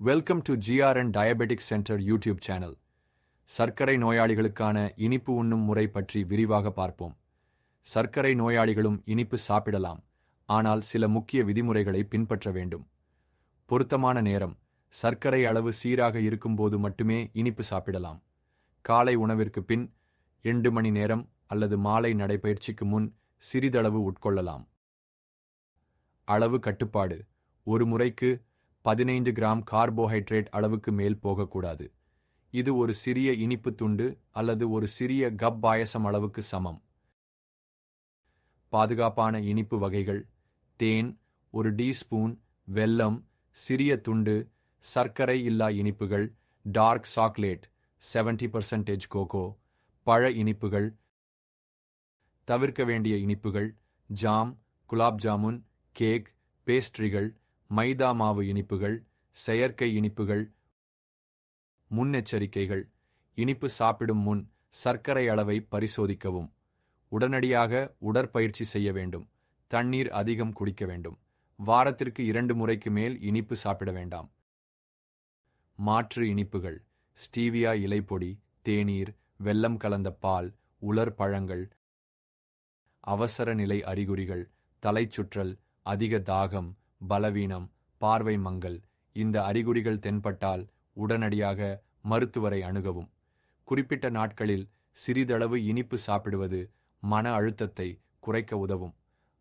Welcome to GRN diabetic centre YouTube channel சர்க்கரை நோயாளிகளுக்கான இனிப்பு உண்ணும் முறை பற்றி விரிவாக பார்ப்போம். சர்க்கரை நோயாளிகளும் இனிப்பு சாப்பிடலாம். ஆனால் சில முக்கிய விதிமுறைகளை பின்பற்ற வேண்டும். பொருத்தமான நேரம். சர்க்கரை அளவு சீராக இருக்கும்போது மட்டுமே இனிப்பு சாப்பிடலாம். காலை உணவிற்கு பின் இரண்டு மணி நேரம் அல்லது மாலை நடைபயிற்சிக்கு முன் சிறிதளவு உட்கொள்ளலாம். அளவு கட்டுப்பாடு. ஒரு முறைக்கு பதினைந்து கிராம் கார்போஹைட்ரேட் அளவுக்கு மேல் போகக்கூடாது. இது ஒரு சிறிய இனிப்பு துண்டு அல்லது ஒரு சிறிய கப் பாயசம் அளவுக்கு சமம். பாதுகாப்பான இனிப்பு வகைகள் தேன் ஒரு டீஸ்பூன் வெல்லம் சிறிய துண்டு சர்க்கரை இல்லா இனிப்புகள் dark chocolate seventy percentage cocoa பழ இனிப்புகள் தவிர்க்க வேண்டிய இனிப்புகள் ஜாம் குலாப் ஜாமுன் கேக் பேஸ்ட்ரிகள் மைதா மாவு இனிப்புகள் செயற்கை இனிப்புகள் முன்னெச்சரிக்கைகள். இனிப்பு சாப்பிடும் முன் சர்க்கரை அளவை பரிசோதிக்கவும். உடனடியாக உடற்பயிற்சி செய்ய வேண்டும். தண்ணீர் அதிகம் குடிக்க வேண்டும். வாரத்திற்கு இரண்டு முறைக்கு மேல் இனிப்பு சாப்பிட வேண்டாம். மாற்று இனிப்புகள். ஸ்டீவியா இலைப்பொடி தேநீர் வெல்லம் கலந்த பால் உலர் பழங்கள். அவசர நிலை அறிகுறிகள். தலைச்சுற்றல் அதிக தாகம் பலவீனம் பார்வை மங்கல் இந்த அறிகுறிகள் தென்பட்டால் உடனடியாக மருத்துவரை அணுகவும். குறிப்பிட்ட நாட்களில் சிறிதளவு இனிப்பு சாப்பிடுவது மன அழுத்தத்தை குறைக்க உதவும்.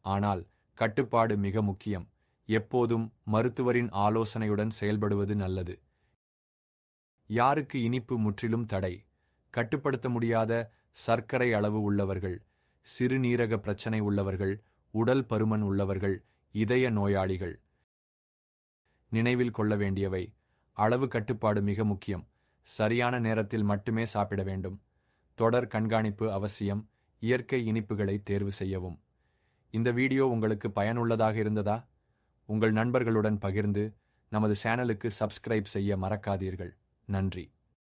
ஆனால் கட்டுப்பாடு மிக முக்கியம். எப்போதும் மருத்துவரின் ஆலோசனையுடன் செயல்படுவது நல்லது. யாருக்கு இனிப்பு முற்றிலும் தடை? கட்டுப்படுத்த முடியாத சர்க்கரை அளவு உள்ளவர்கள் சிறுநீரக பிரச்சனை உள்ளவர்கள் உடல் பருமன் உள்ளவர்கள் இதய நோயாளிகள். நினைவில் கொள்ள வேண்டியவை. அளவு கட்டுப்பாடு மிக முக்கியம். சரியான நேரத்தில் மட்டுமே சாப்பிட வேண்டும். தொடர் கண்காணிப்பு அவசியம். இயற்கை இனிப்புகளை தேர்வு செய்யவும். இந்த வீடியோ உங்களுக்கு பயனுள்ளதாக இருந்ததா? உங்கள் நண்பர்களுடன் பகிர்ந்து நமது சேனலுக்கு சப்ஸ்கிரைப் செய்ய மறக்காதீர்கள். நன்றி.